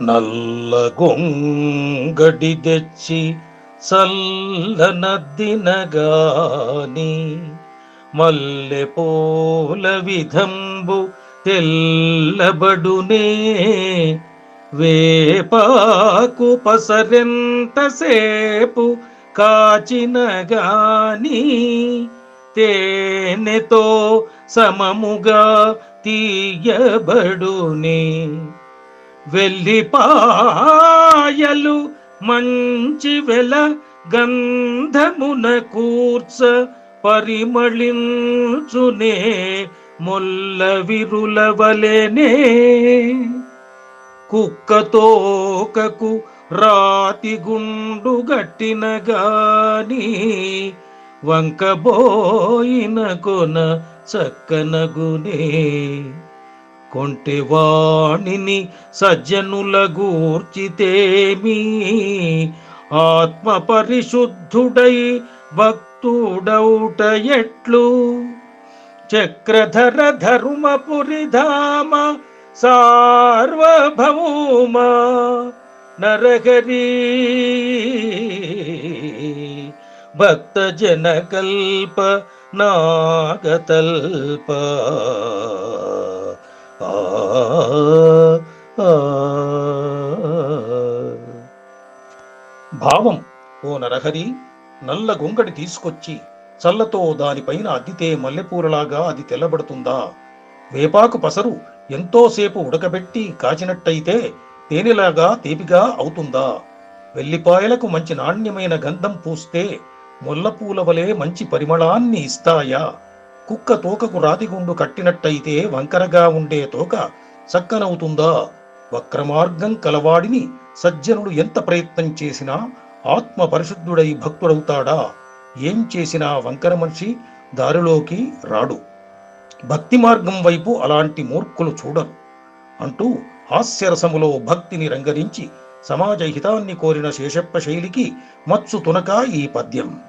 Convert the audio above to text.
నల్ల గొంగడి తెచ్చి చల్లనద్దినగాని మల్లె పూల విధంబు తెల్లబడునే వేపాకు పసరెంతసేపు కాచిన గాని తేనెతో సమముగా తీయబడునే వెల్లిపాయలు మంచి వెల గంధమున కూర్చ పరిమళించునే మొల్ల విరులవలెనే. కుక్కతోకకు రాతి గుండు గట్టిన గాని వంకబోయిన కొన చక్కనగునే కొంటెవాణిని సజ్జనుల గూర్చితేమి ఆత్మ పరిశుద్ధుడై భక్తుడౌట ఎట్లు చక్రధర ధర్మపురి ధామ సార్వభౌమ నరహరి. భక్త జన కల్ప నాగతల్ప. భావం ఓ నరహరి నల్ల గొంగడి తీసుకొచ్చి చల్లతో దానిపైన అద్దితే మల్లెపూలలాగా అది తెల్లబడుతుందా? వేపాకు పసరు ఎంతోసేపు ఉడకబెట్టి కాచినట్టయితే తేనెలాగా తేపిగా అవుతుందా? వెల్లిపాయలకు మంచి నాణ్యమైన గంధం పూస్తే ముల్లపూల వలె మంచి పరిమళాన్ని ఇస్తాయా? కుక్క తోకకు రాతిగుండు కట్టినట్టయితే వంకరగా ఉండే తోక చక్కనవుతుందా? వక్రమార్గం కలవాడిని సజ్జనుడు ఎంత ప్రయత్నం చేసినా ఆత్మ పరిశుద్ధుడై భక్తుడవుతాడా? ఏం చేసినా వంకర మనిషి దారిలోకి రాడు. భక్తి మార్గం వైపు అలాంటి మూర్ఖులు చూడరు. అంటూ హాస్యరసములో భక్తిని రంగరించి సమాజ హితాన్ని కోరిన శేషప్ప శైలికి మత్సు తునక ఈ పద్యం.